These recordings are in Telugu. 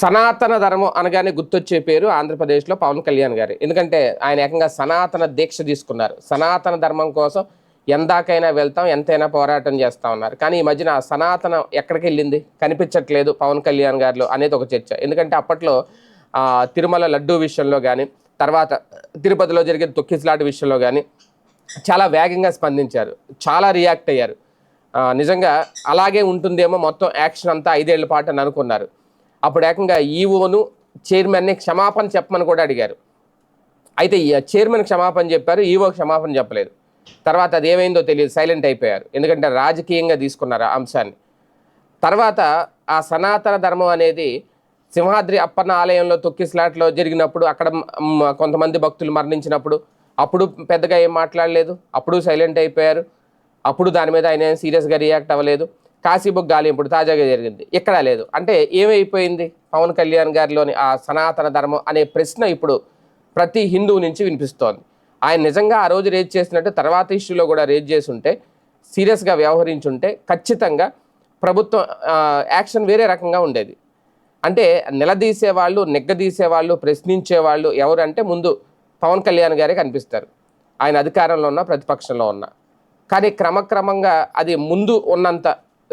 సనాతన ధర్మం అనగానే గుర్తొచ్చే పేరు ఆంధ్రప్రదేశ్లో పవన్ కళ్యాణ్ గారు. ఎందుకంటే ఆయన ఏకంగా సనాతన దీక్ష తీసుకున్నారు. సనాతన ధర్మం కోసం ఎందాకైనా వెళ్తాం ఎంతైనా పోరాటం చేస్తా ఉన్నారు. కానీ ఈ మధ్యన సనాతనం ఎక్కడికి వెళ్ళింది? కనిపించట్లేదు పవన్ కళ్యాణ్ గారిలో అనేది ఒక చర్చ. ఎందుకంటే అప్పట్లో తిరుమల లడ్డూ విషయంలో కానీ తర్వాత తిరుపతిలో జరిగే తొక్కిసలాట విషయంలో కానీ చాలా వేగంగా స్పందించారు. చాలా రియాక్ట్ అయ్యారు. నిజంగా అలాగే ఉంటుందేమో మొత్తం యాక్షన్ అంతా ఐదేళ్ళ పాటు అని అనుకున్నారు. అప్పుడు ఏకంగా ఈవోను చైర్మన్ని క్షమాపణ చెప్పమని కూడా అడిగారు. అయితే ఈ చైర్మన్ క్షమాపణ చెప్పారు ఈవో క్షమాపణ చెప్పలేదు. తర్వాత అది ఏమైందో తెలియదు సైలెంట్ అయిపోయారు. ఎందుకంటే రాజకీయంగా తీసుకున్నారు ఆ అంశాన్ని. తర్వాత ఆ సనాతన ధర్మం అనేది సింహాద్రి అప్పన్న ఆలయంలో తొక్కిస్లాట్లో జరిగినప్పుడు అక్కడ కొంతమంది భక్తులు మరణించినప్పుడు అప్పుడు పెద్దగా ఏం మాట్లాడలేదు అప్పుడు సైలెంట్ అయిపోయారు. అప్పుడు దాని మీద ఆయన ఏం సీరియస్గా రియాక్ట్ అవ్వలేదు. కాశీబుక్ గాలి ఇప్పుడు తాజాగా జరిగింది. ఇక్కడ లేదు. అంటే ఏమైపోయింది? పవన్ కళ్యాణ్ గారిలోని ఆ సనాతన ధర్మం అనే ప్రశ్న ఇప్పుడు ప్రతి హిందువు నుంచి వినిపిస్తోంది. ఆయన నిజంగా ఆ రోజు రేజ్ చేసినట్టు తర్వాత ఇష్యూలో కూడా రేజ్ చేసి ఉంటే సీరియస్గా వ్యవహరించుంటే ఖచ్చితంగా ప్రభుత్వం యాక్షన్ వేరే రకంగా ఉండేది. అంటే నిలదీసే వాళ్ళు నెగ్గదీసే వాళ్ళు ప్రశ్నించే వాళ్ళు ఎవరంటే ముందు పవన్ కళ్యాణ్ గారే కనిపిస్తారు. ఆయన అధికారంలో ఉన్న ప్రతిపక్షంలో ఉన్న. కానీ క్రమక్రమంగా అది ముందు ఉన్నంత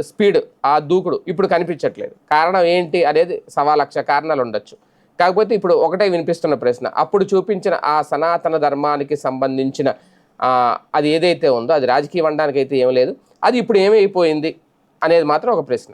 స్పీడ్ ఆ దూకుడు ఇప్పుడు కనిపించట్లేదు. కారణం ఏంటి అనేది సవా లక్ష కారణాలు ఉండొచ్చు. కాకపోతే ఇప్పుడు ఒకటే వినిపిస్తున్న ప్రశ్న. అప్పుడు చూపించిన ఆ సనాతన ధర్మానికి సంబంధించిన అది ఏదైతే ఉందో అది రాజకీయ వండానికి అయితే ఏం లేదు. అది ఇప్పుడు ఏమైపోయింది అనేది మాత్రం ఒక ప్రశ్న.